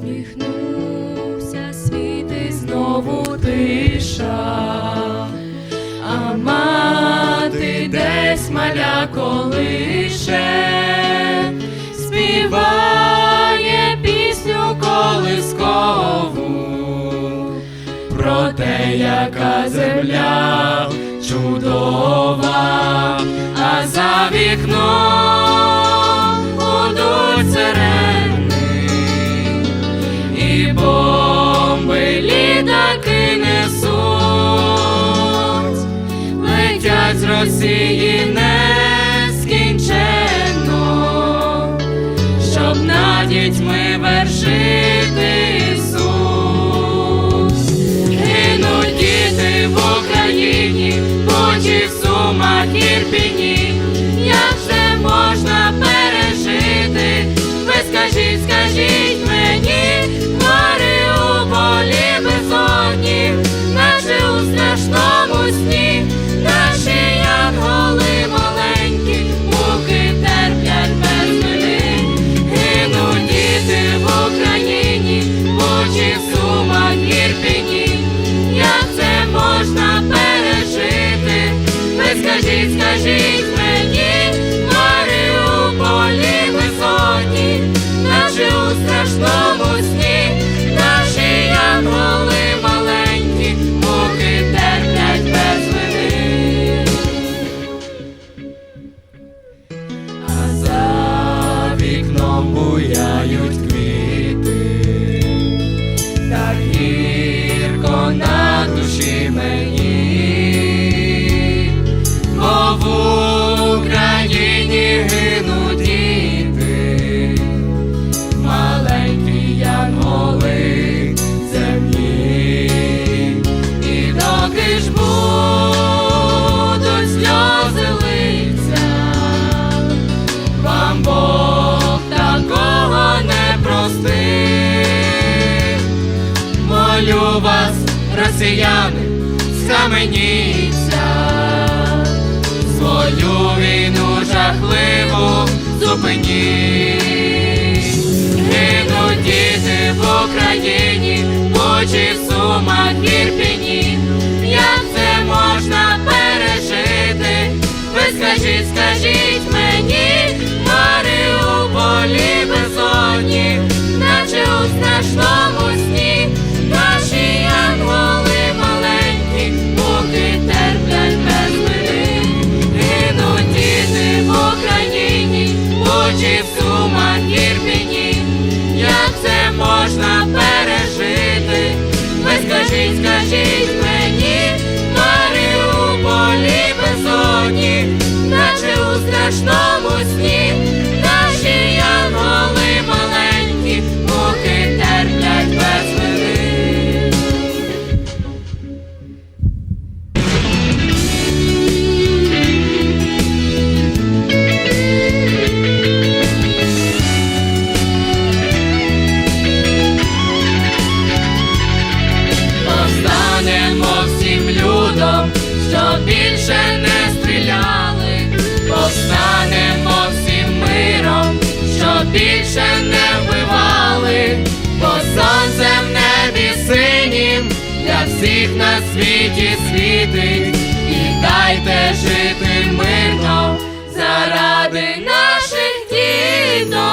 Всміхнувся світ і знову тиша, а мати десь маля колише, співає пісню колискову, про те, яка земля чудова, а за вікном і бомби літаки несуть, летять з Росії нескінченно, щоб над дітьми вершити суд. Гинуть діти в Україні, Бучі, в Сумах, Ірпіні. І доки ж будуть сльози лиця, вам Бог такого не простить. Молю вас, росіяни, схаменіться, свою війну жахливу зупиніть. Гинуть діти в Україні, Бучі, в Сумах, Ірпіні. Можна пережити? Ви скажіть, скажіть мені, Маріуполі безодні, наче у страшному сні, наші янголи маленькі, муки терплять без вини. Гинуть діти в Україні, Бучі, в всіх на світі світить, і дайте жити мирно заради наших діток.